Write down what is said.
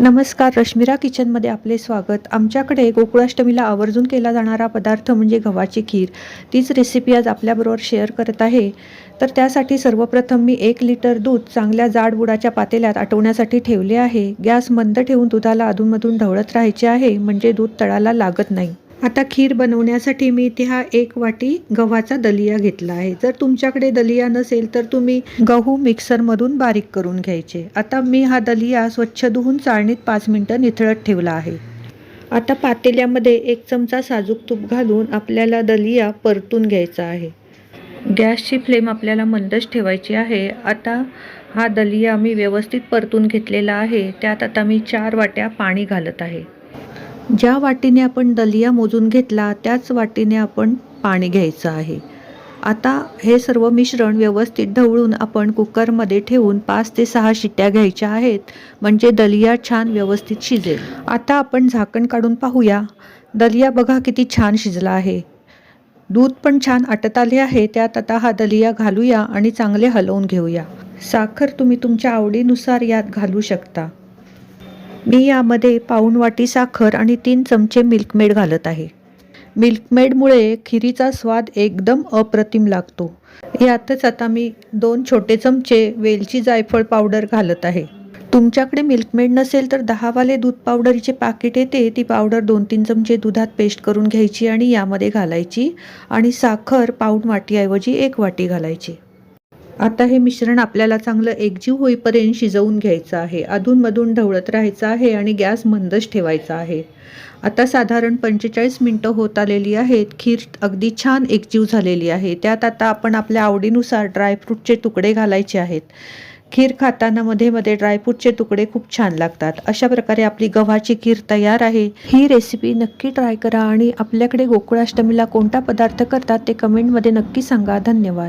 नमस्कार रश्मिरा किचनमध्ये आपले स्वागत. आमच्याकडे गोकुळाष्टमीला आवर्जून केला जाणारा पदार्थ म्हणजे गव्हाची खीर. तीच रेसिपी आज आपल्याबरोबर शेअर करत आहे. तर त्यासाठी सर्वप्रथम मी एक लिटर दूध चांगल्या जाड बुडाच्या पातेल्यात आटवण्यासाठी ठेवले आहे. गॅस मंद ठेवून दुधाला अधूनमधून ढवळत राहायचे आहे म्हणजे दूध तळाला लागत नाही. आता खीर बनवण्यासाठी मी इथे हा एक वाटी गव्हाचा दलिया घेतला आहे. जर तुमच्याकडे दलिया नसेल तर तुम्ही गहू मिक्सरमधून बारीक करून घ्यायचे. आता मी हा दलिया स्वच्छ धुवून चाळणीत पाच मिनटं निथळत ठेवला आहे. आता पातेल्यामध्ये एक चमचा साजूक तूप घालून आपल्याला दलिया परतून घ्यायचा आहे. गॅसची फ्लेम आपल्याला मंदच ठेवायची आहे. आता हा दलिया मी व्यवस्थित परतून घेतलेला आहे. त्यात आता मी चार वाट्या पाणी घालत आहे. ज्या वाटीने आपण दलिया मोजून घेतला त्याच वाटीने आपण पाणी घ्यायचं आहे. आता हे सर्व मिश्रण व्यवस्थित ढवळून आपण कुकरमध्ये ठेवून पाच ते सहा शिट्ट्या घ्यायच्या आहेत म्हणजे दलिया छान व्यवस्थित शिजेल. आता आपण झाकण काढून पाहूया. दलिया बघा किती छान शिजला आहे. दूध पण छान आटत आले आहे त्यात आता हा दलिया घालूया आणि चांगले हलवून घेऊया. साखर तुम्ही तुमच्या आवडीनुसार यात घालू शकता. मी यामध्ये पाऊण वाटी साखर आणि तीन चमचे मिल्कमेड घालत आहे. मिल्कमेडमुळे खिरीचा स्वाद एकदम अप्रतिम लागतो. यातच आता मी दोन छोटे चमचे वेलची जायफळ पावडर घालत आहे. तुमच्याकडे मिल्कमेड नसेल तर दहावाले दूध पावडरीचे पाकिट येते ती पावडर दोन तीन चमचे दुधात पेस्ट करून घ्यायची आणि यामध्ये घालायची आणि साखर पाऊण वाटीऐवजी एक वाटी घालायची. आता हे मिश्रण आपल्याला चांगलं एकजीव होईपर्यंत शिजवून घ्यायचं आहे. अधूनमधून ढवळत राहायचं आहे आणि गॅस मंदच ठेवायचा आहे. आता साधारण पंचेचाळीस मिनटं होत आलेली आहेत. खीर अगदी छान एकजीव झालेली आहे. त्यात आता आपण आपल्या आवडीनुसार ड्रायफ्रूटचे तुकडे घालायचे आहेत. खीर खाताना मध्ये मध्ये ड्रायफ्रूटचे तुकडे खूप छान लागतात. अशा प्रकारे आपली गव्हाची खीर तयार आहे. ही रेसिपी नक्की ट्राय करा आणि आपल्याकडे गोकुळाष्टमीला कोणता पदार्थ करतात ते कमेंटमध्ये नक्की सांगा. धन्यवाद.